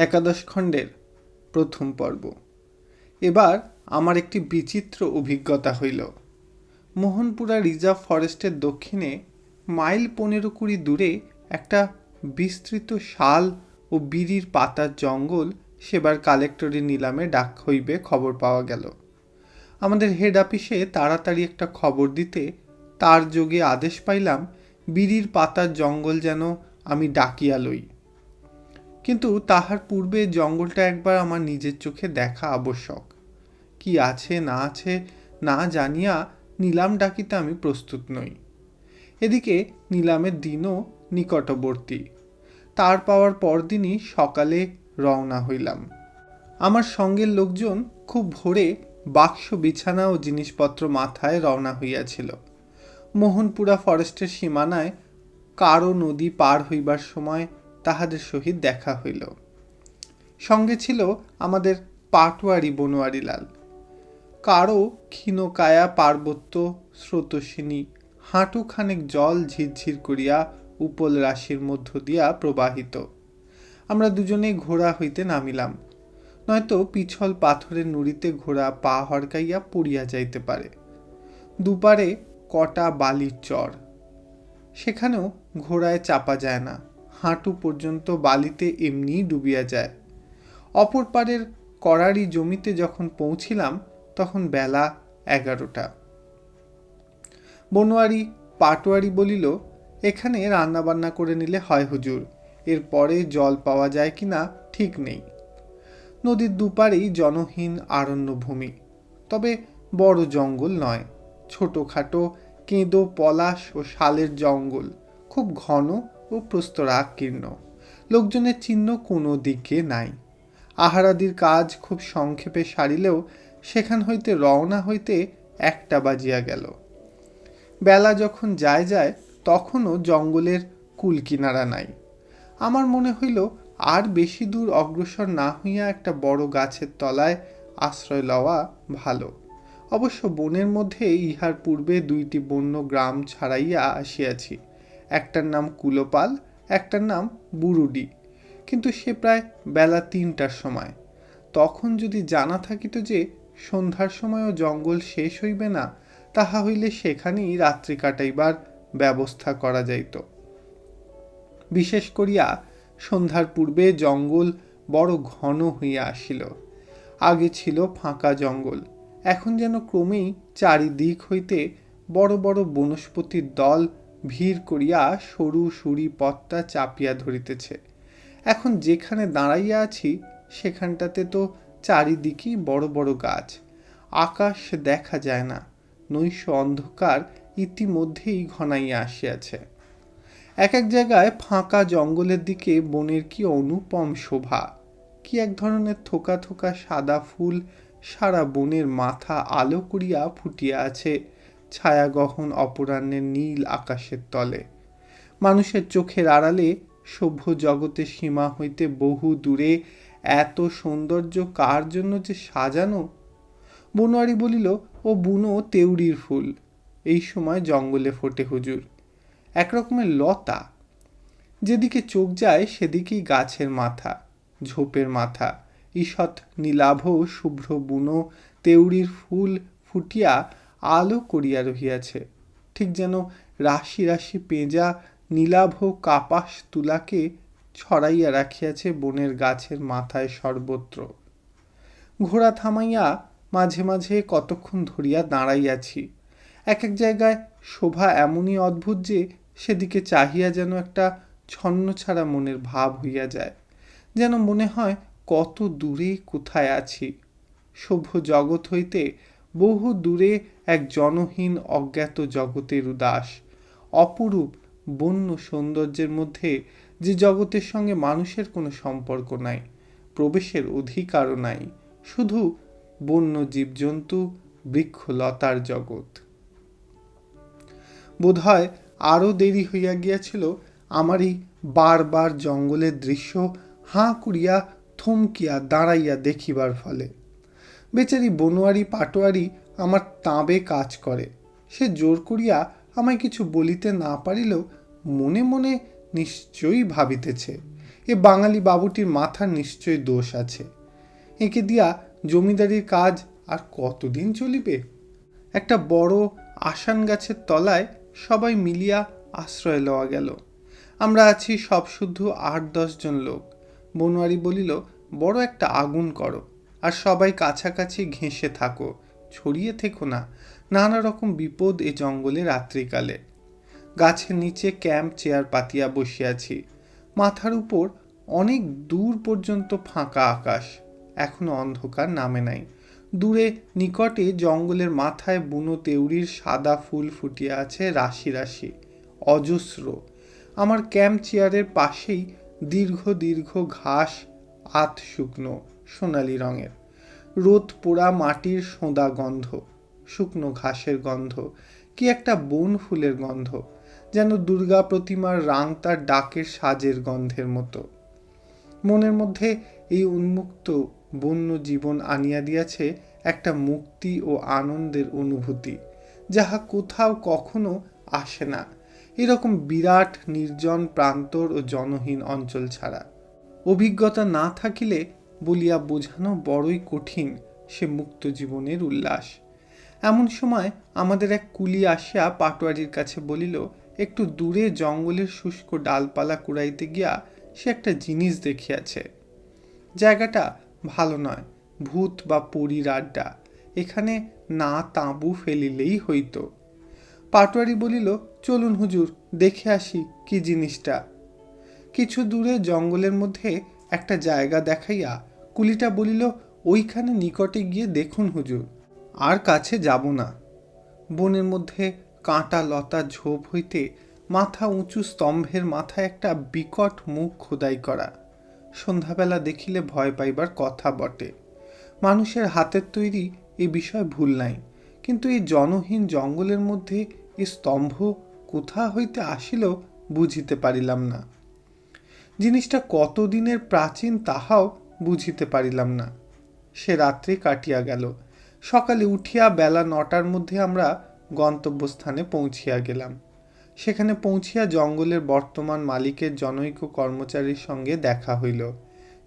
একাদশ খণ্ডের প্রথম পর্ব। এবার আমার একটি বিচিত্র অভিজ্ঞতা হইল। মোহনপুরা রিজার্ভ ফরেস্টের দক্ষিণে মাইল পনেরো কুড়ি দূরে একটা বিস্তৃত শাল ও বিড়ির পাতার জঙ্গল সেবার কালেক্টরি নিলামে ডাক হইবে খবর পাওয়া গেল। আমাদের হেড অফিসে তাড়াতাড়ি একটা খবর দিতে তার যোগে আদেশ পাইলাম, বিড়ির পাতার জঙ্গল যেন আমি ডাকিয়া লই। কিন্তু তাহার পূর্বে জঙ্গলটা একবার আমার নিজের চোখে দেখা আবশ্যক। কি আছে, না আছে, না জানিয়া নিলাম ডাকিতে আমি প্রস্তুত নই। এদিকে নিলামের দিনও নিকটবর্তী। তার পাওয়ার পরদিনই সকালে রওনা হইলাম। আমার সঙ্গের লোকজন খুব ভোরে বাক্স, বিছানা ও জিনিসপত্র মাথায় রওনা হইয়াছিল। মোহনপুরা ফরেস্টের সীমানায় কারও নদী পার হইবার সময় তাহাদের সহিত দেখা হইল। সঙ্গে ছিল আমাদের পাটোয়ারি বনোয়ারিলাল। কারও ক্ষীণকায়া পার্বত্য স্রোতস্বিনী, হাঁটুখানেক জল ঝিরঝির করিয়া উপল রাশির মধ্য দিয়া প্রবাহিত। আমরা দুজনেই ঘোড়া হইতে নামিলাম। নয়তো পিছল পাথরের নুড়িতে ঘোড়া পা হড়কাইয়া পড়িয়া যাইতে পারে। দুপারে কটা বালির চর। সেখানেও ঘোড়ায় চাপা যায় না। হাঁটু পর্যন্ত বালিতে এমনিই ডুবিয়া যায়। অপর পারের করারি জমিতে যখন পৌঁছিলাম, তখন বেলা এগারোটা। বনোয়ারি পাটোয়ারি বলিল, এখানে রান্নাবান্না করে নিলে হয় হুজুর এরপরে জল পাওয়া যায় কি না ঠিক নেই। নদীর দুপারেই জনহীন আরণ্যভূমি, তবে বড় জঙ্গল নয়, ছোটোখাটো কেঁদো, পলাশ ও শালের জঙ্গল, খুব ঘন ও প্রস্তরাকীর্ণ লোকজনের চিহ্ন কোনো দিকে নাই। আহারাদির কাজ খুব সংক্ষেপে সারিলেও সেখান হইতে রওনা হইতে একটা বাজিয়া গেল। বেলা যখন যায় যায় তখনও জঙ্গলের কুল কিনারা নাই। আমার মনে হইল আর বেশি দূর অগ্রসর না হইয়া একটা বড় গাছের তলায় আশ্রয় লওয়া ভালো। অবশ্য বনের মধ্যে ইহার পূর্বে দুইটি বন্য গ্রাম ছাড়াইয়া আসিয়াছি। একটার নাম কুলোপাল, একটার নাম বুরুডি। কিন্তু সে প্রায় বেলা তিনটার সময়। তখন যদি জানা থাকিত যে সন্ধ্যার সময়ও জঙ্গল শেষ হইবে না, তাহা হইলে সেখানেই রাত্রি কাটাইবার ব্যবস্থা করা যাইত। বিশেষ করিয়া সন্ধ্যার পূর্বে জঙ্গল বড় ঘন হইয়া আসিল। আগে ছিল ফাঁকা জঙ্গল। এখন যেন ক্রমেই চারিদিক হইতে বড় বড় বনস্পতির দল ভিড় করিয়া সরু সুরি পথটা চাপিয়া ধরিতেছে। এখন যেখানে দাঁড়াইয়া আছি, সেখানটাতে তো চারিদিকেই বড় বড় গাছ। আকাশ দেখা যায় না, নৈশ অন্ধকার ইতিমধ্যেই ঘনাইয়া আসিয়াছে। এক এক জায়গায় ফাঁকা জঙ্গলের দিকে বনের কি অনুপম শোভা, কি এক ধরনের থোকা থোকা সাদা ফুল সারা বনের মাথা আলো করিয়া ফুটিয়া আছে ছায়াগহন অপরাহ্নের নীল আকাশের তলে। মানুষের চোখের আড়ালে সভ্য জগতের সীমা হইতে বহু দূরে এত সৌন্দর্য কার জন্য যে সাজানো? বনোয়ারি বলিল, ও বুনো তেউরির ফুল। এই সময় জঙ্গলে ফোটে হুজুর। একরকমের লতা। যেদিকে চোখ যায়, সেদিকেই গাছের মাথা, ঝোপের মাথা। ঈষৎ নীলাভ, শুভ্র বুনো তেউরির ফুল ফুটিয়া আলো করিয়া রহিয়াছে। ঠিক যেন রাশি রাশি পেঁজা নীলাভ কাপাস তুলাকে ছড়াইয়া রাখিয়াছে বনের গাছের মাথায় সর্বত্র। ঘোড়া থামাইয়া মাঝে মাঝে কতক্ষণ ধরিয়া দাঁড়াইয়াছি। এক এক জায়গায় শোভা এমনই অদ্ভুত যে সেদিকে চাহিয়া যেন একটা ছন্ন ছাড়া মনের ভাব হইয়া যায়। যেন মনে হয় কত দূরে কোথায় আছি। সভ্য জগৎ হইতে বহু দূরে এক জনহীন অজ্ঞাত জগতের উদাস। অপরূপ বন্য সৌন্দর্যের মধ্যে যে জগতের সঙ্গে মানুষের কোনো সম্পর্ক নাই, প্রবেশের অধিকারও নাই, শুধু বন্য জীবজন্তু, বৃক্ষলতার জগৎ। বোধহয় আরও দেরি হইয়া গিয়াছিল আমার এই বারবার জঙ্গলের দৃশ্য হাঁ করিয়া থমকিয়া দাঁড়াইয়া দেখিবার ফলে। বেচারি বনোয়ারি পাটোয়ারি আমার তাঁবে কাজ করে। সে জোর করিয়া আমায় কিছু বলিতে না পারিলেও মনে মনে নিশ্চয়ই ভাবিতেছে। এ বাঙালি বাবুটির মাথার নিশ্চয় দোষ আছে। একে দিয়া জমিদারির কাজ আর কতদিন চলিবে? একটা বড় আসান গাছের তলায় সবাই মিলিয়া আশ্রয় লওয়া গেল। আমরা আছি সব শুদ্ধ আট দশজন লোক। বনোয়ারি বলিল, বড় একটা আগুন করো। আর সবাই কাছাকাছি ঘেঁষে থাকো, ছড়িয়ে থেকো না। নানা রকম বিপদ এ জঙ্গলে রাত্রিকালে। গাছের নিচে ক্যাম্প চেয়ার পাতিয়া বসিয়াছি মাথার উপর অনেক দূর পর্যন্ত ফাঁকা আকাশ। এখনও অন্ধকার নামে নাই। দূরে নিকটে জঙ্গলের মাথায় বুনো তেওড়ির সাদা ফুল ফুটিয়ে আছে রাশি রাশি, অজস্র। আমার ক্যাম্প চেয়ারের পাশেই দীর্ঘ দীর্ঘ ঘাস আত শুকনো। সোনালি রঙের। রোদ পোড়া মাটির সোঁদা গন্ধ, শুকনো ঘাসের গন্ধ, কি একটা বন ফুলের গন্ধ, যেন দুর্গা প্রতিমার রাং তার ডাকের সাজের গন্ধের মতো। মনের মধ্যে এই উন্মুক্ত বন্য জীবন আনিয়া দিয়াছে একটা মুক্তি ও আনন্দের অনুভূতি, যাহা কোথাও কখনো আসে না। এরকম বিরাট, নির্জন, প্রান্তর ও জনহীন অঞ্চল ছাড়া। অভিজ্ঞতা না থাকিলে বলিয়া বোঝানো বড়ই কঠিন সে মুক্ত জীবনের উল্লাস। এমন সময় আমাদের এক কুলি আসিয়া পাটোয়ারির কাছে বলিল, একটু দূরে জঙ্গলের শুষ্ক ডালপালা কুড়াইতে গিয়া সে একটা জিনিস দেখিয়াছে। জায়গাটা ভালো নয়, ভূত বা পরীর আড্ডা, এখানে না তাঁবু ফেলিলেই হইত পাটোয়ারি বলিল, চলুন হুজুর, দেখে আসি কি জিনিসটা কিছু দূরে জঙ্গলের মধ্যে একটা জায়গা দেখাইয়া কুলিটা বলিল, ওইখানে নিকটে গিয়ে দেখুন হুজুর, আর কাছে যাব না। বনের মধ্যে কাঁটা লতা ঝোপ হইতে মাথা উঁচু স্তম্ভের মাথায় একটা বিকট মুখ খোদাই করা। সন্ধ্যাবেলা দেখিলে ভয় পাইবার কথা বটে। মানুষের হাতের তৈরি এ বিষয় ভুল নাই, কিন্তু এই জনহীন জঙ্গলের মধ্যে এ স্তম্ভ কোথা হইতে আসিল বুঝিতে পারিলাম না। জিনিসটা কতদিনের প্রাচীন তাহাও বুঝিতে পারিলাম না। সে রাত্রি কাটিয়া গেল। সকালে উঠিয়া বেলা নটার মধ্যে আমরা গন্তব্যস্থানে পৌঁছিয়া গেলাম। সেখানে পৌঁছিয়া জঙ্গলের বর্তমান মালিকের জনৈক কর্মচারীর সঙ্গে দেখা হইল।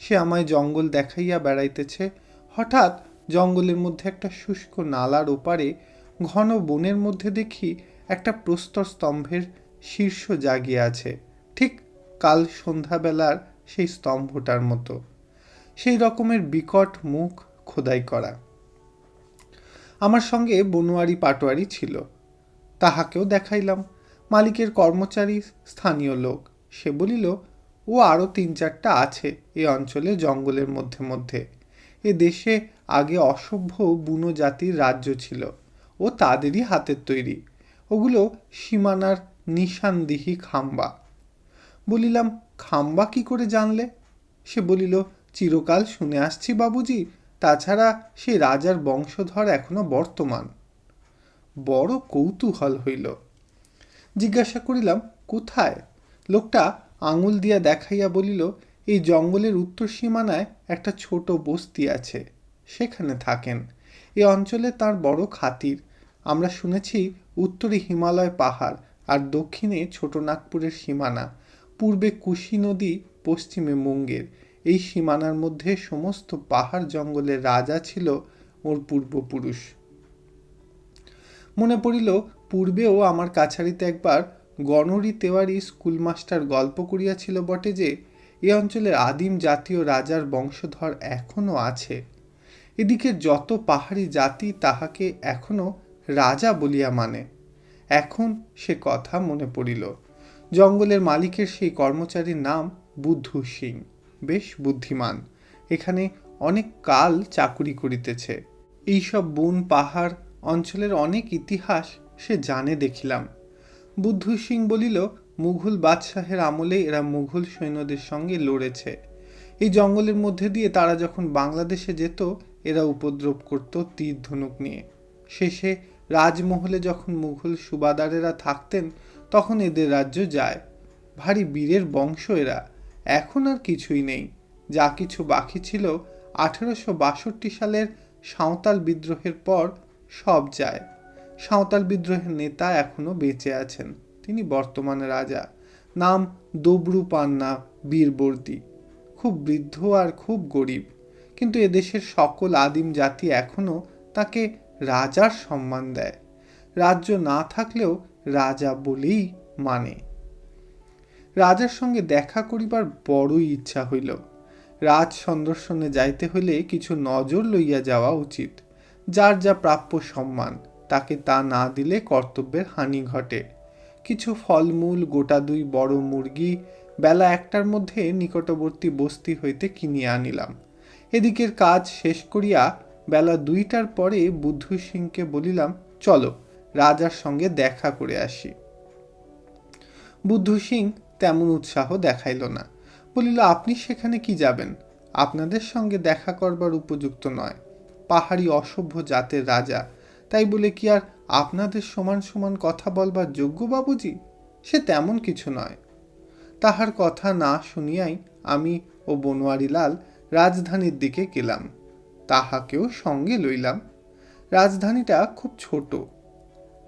সে আমায় জঙ্গল দেখাইয়া বেড়াইতেছে। হঠাৎ জঙ্গলের মধ্যে একটা শুষ্ক নালার ওপারে ঘন বনের মধ্যে দেখি একটা প্রস্তর স্তম্ভের শীর্ষ জাগিয়ে আছে। ঠিক কাল সন্ধ্যাবেলার সেই স্তম্ভটার মতো। সেই রকমের বিকট মুখ খোদাই করা। আমার সঙ্গে বনোয়ারি পাটোয়ারি ছিল। তাহাকেও দেখাইলাম। মালিকের কর্মচারী, স্থানীয় লোক। সে বলিল, ও আরও তিন চারটা আছে এ অঞ্চলে জঙ্গলের মধ্যে মধ্যে। এ দেশে আগে অসভ্য বুনো জাতির রাজ্য ছিল। ও তাদেরই হাতের তৈরি। ওগুলো সীমানার নিশানদিহি খাম্বা। বলিলাম, খাম্বা কি করে জানলে? সে বলিল চিরকাল শুনে আসছি বাবুজি। তাছাড়া সে রাজার বংশধর এখনও বর্তমান। বড় কৌতূহল হইল। জিজ্ঞাসা করিলাম, কোথায়? লোকটা আঙুল দিয়া দেখাইয়া বলিল, এই জঙ্গলের উত্তর সীমানায় একটা ছোট বস্তি আছে। সেখানে থাকেন। এ অঞ্চলে তার বড় খাতির। আমরা শুনেছি উত্তরে হিমালয় পাহাড় আর দক্ষিণে ছোট নাগপুরের সীমানা। পূর্বে কুশি নদী, পশ্চিমে মুঙ্গের। এই সীমানার মধ্যে সমস্ত পাহাড় জঙ্গলের রাজা ছিল ওর পূর্বপুরুষ। মনে পড়িল, পূর্বেও আমার কাছারিতে একবার গণরি তেওয়ারি স্কুলমাস্টার গল্প করিয়াছিল বটে যে, এ অঞ্চলের আদিম জাতীয় রাজার বংশধর এখনও আছে। এদিকে যত পাহাড়ি জাতি তাহাকে এখনও রাজা বলিয়া মানে। এখন সে কথা মনে পড়িল। জঙ্গলের মালিকের সেই কর্মচারীর নাম বুদ্ধু সিং। বেশ বুদ্ধিমান। এখানে অনেক কাল চাকুরি করিতেছে। এইসব বন, পাহাড়, অঞ্চলের অনেক ইতিহাস সে জানে দেখিলাম। বুদ্ধু সিং বলিল, মুঘল বাদশাহের আমলে এরা মুঘল সৈন্যদের সঙ্গে লড়েছে। এই জঙ্গলের মধ্যে দিয়ে তারা যখন বাংলাদেশে যেত, এরা উপদ্রব করত তীর ধনুক নিয়ে। শেষে রাজমহলে যখন মুঘল সুবাদারেরা থাকতেন, তখন এদের রাজ্য যায়। ভারী বীরের বংশ এরা। এখন আর কিছুই নেই। যা কিছু বাকি ছিল আঠেরোশো বাষট্টি সালের সাঁওতাল বিদ্রোহের পর সব যায়। সাঁওতাল বিদ্রোহের নেতা এখনও বেঁচে আছেন। তিনি বর্তমানে রাজা। নাম দবরু পান্না বীরবর্দী। খুব বৃদ্ধ আর খুব গরিব। কিন্তু এদেশের সকল আদিম জাতি এখনও তাকে রাজার সম্মান দেয়। রাজ্য না থাকলেও রাজা বলেই মানে। রাজার সঙ্গে দেখা করিবার বড়ই ইচ্ছা হইল। রাজ সন্দর্শনে যাইতে হইলে কিছু নজর লইয়া যাওয়া উচিত। যার যা প্রাপ্য সম্মান, তাকে তা না দিলে কর্তব্যের হানি ঘটে। কিছু ফলমূল, গোটা দুই বড় মুরগি, বেলা একটার মধ্যে নিকটবর্তী বস্তি হইতে কিনিয়া আনিলাম। এদিকের কাজ শেষ করিয়া বেলা দুইটার পরে বুদ্ধু সিংকে বলিলাম, চলো, রাজার সঙ্গে দেখা করে আসি। বুদ্ধু সিং তেমন উৎসাহ দেখাইল না। বলিল, আপনি সেখানে কি যাবেন? আপনাদের সঙ্গে দেখা করবার উপযুক্ত নয়। পাহাড়ি অসভ্য জাতের রাজা। তাই বলে কি আর আপনাদের সমান সমান কথা বলবার যোগ্য বাবুজি? সে তেমন কিছু নয়। তাহার কথা না শুনিয়াই আমি ও বনোয়ারিলাল রাজধানীর দিকে গেলাম। তাহাকেও সঙ্গে লইলাম। রাজধানীটা খুব ছোট।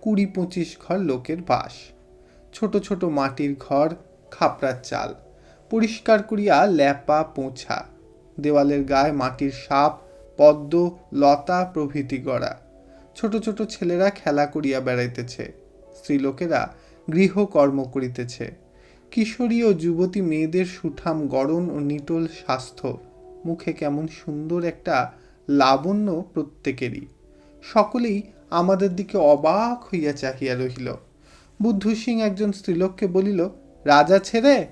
কুড়ি পঁচিশ ঘর লোকের বাস। ছোট ছোট মাটির ঘর খাপড়ার চাল। পরিষ্কার করিয়া ল্যাপা পোঁছা। দেওয়ালের গায়ে মাটির সাপ, পদ্ম, লতা প্রভৃতি গড়া। ছোট ছোট ছেলেরা খেলা করিয়া বেড়াইতেছে। স্ত্রীলোকেরা গৃহকর্ম করিতেছে। কিশোরী ও যুবতী মেয়েদের সুঠাম গড়ন ও নিটোল স্বাস্থ্য। মুখে কেমন সুন্দর একটা লাবণ্য প্রত্যেকেরই। সকলেই আমাদের দিকে অবাক হইয়া চাহিয়া রহিল। বুদ্ধ সিং একজন স্ত্রীলোককে বলিল রাজা ছেড়ে?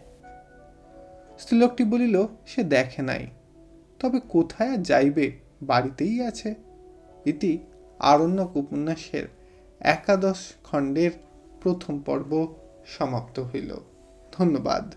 স্ত্রীলোকটি বলিল, সে দেখে নাই। তবে কোথায় আর যাইবে? বাড়িতেই আছে। এটি আরণ্যক উপন্যাসের একাদশ খণ্ডের প্রথম পর্ব সমাপ্ত হইল। ধন্যবাদ।